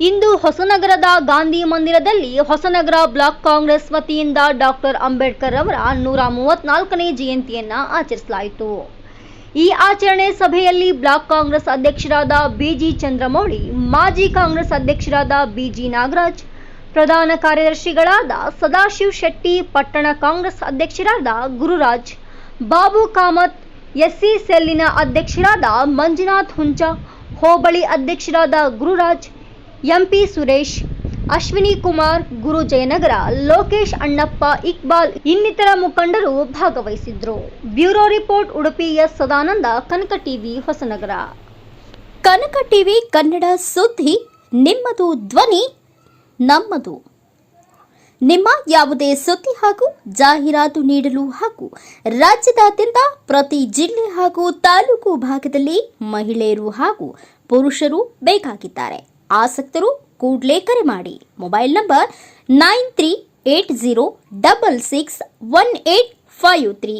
ಇಂದು ಹೊಸನಗರದ ಗಾಂಧಿ ಮಂದಿರದಲ್ಲಿ ಹೊಸನಗರ ಬ್ಲಾಕ್ ಕಾಂಗ್ರೆಸ್ ವತಿಯಿಂದ ಡಾಕ್ಟರ್ ಅಂಬೇಡ್ಕರ್ ಅವರ ನೂರ ಮೂವತ್ನಾಲ್ಕನೇ ಜಯಂತಿಯನ್ನ ಆಚರಿಸಲಾಯಿತು. ಈ ಆಚರಣೆ ಸಭೆಯಲ್ಲಿ ಬ್ಲಾಕ್ ಕಾಂಗ್ರೆಸ್ ಅಧ್ಯಕ್ಷರಾದ ಬಿಜಿ ಚಂದ್ರಮೌಳಿ, ಮಾಜಿ ಕಾಂಗ್ರೆಸ್ ಅಧ್ಯಕ್ಷರಾದ ಬಿಜಿ ನಾಗರಾಜ್, ಪ್ರಧಾನ ಕಾರ್ಯದರ್ಶಿಗಳಾದ ಸದಾಶಿವ್ ಶೆಟ್ಟಿ, ಪಟ್ಟಣ ಕಾಂಗ್ರೆಸ್ ಅಧ್ಯಕ್ಷರಾದ ಗುರುರಾಜ್, ಬಾಬು ಕಾಮತ್, ಎಸ್ಸಿ ಸೆಲ್ಲಿನ ಅಧ್ಯಕ್ಷರಾದ ಮಂಜುನಾಥ್ ಹುಂಚ, ಹೋಬಳಿ ಅಧ್ಯಕ್ಷರಾದ ಗುರುರಾಜ್ ಎಂಪಿ ಸುರೇಶ್, ಅಶ್ವಿನಿ ಕುಮಾರ್, ಗುರು ಜಯನಗರ, ಲೋಕೇಶ್ ಅಣ್ಣಪ್ಪ, ಇಕ್ಬಾಲ್ ಇನ್ನಿತರ ಮುಖಂಡರು ಭಾಗವಹಿಸಿದ್ರು. Bureau report, Udupi S Sadananda, Kanaka TV, Hosanagar. Kanaka TV Kannada ಸುದ್ದಿ, ನಿಮ್ಮದು ಧ್ವನಿ, ನಮ್ಮದು. ನಿಮ್ಮ ಯಾವುದೇ ಸುದ್ದಿ ಹಾಗೂ ಜಾಹೀರಾತು ನೀಡಲು ಹಾಗೂ ರಾಜ್ಯದಾದ್ಯಂತ ಪ್ರತಿ ಜಿಲ್ಲೆ ಹಾಗೂ ತಾಲೂಕು ಭಾಗದಲ್ಲಿ ಮಹಿಳೆಯರು ಹಾಗೂ ಪುರುಷರು ಬೇಕಾಗಿದ್ದಾರೆ. ಆಸಕ್ತರು ಕೂಡಲೇ ಕರೆ ಮಾಡಿ. Mobile number nine three eight zero double six one eight five three.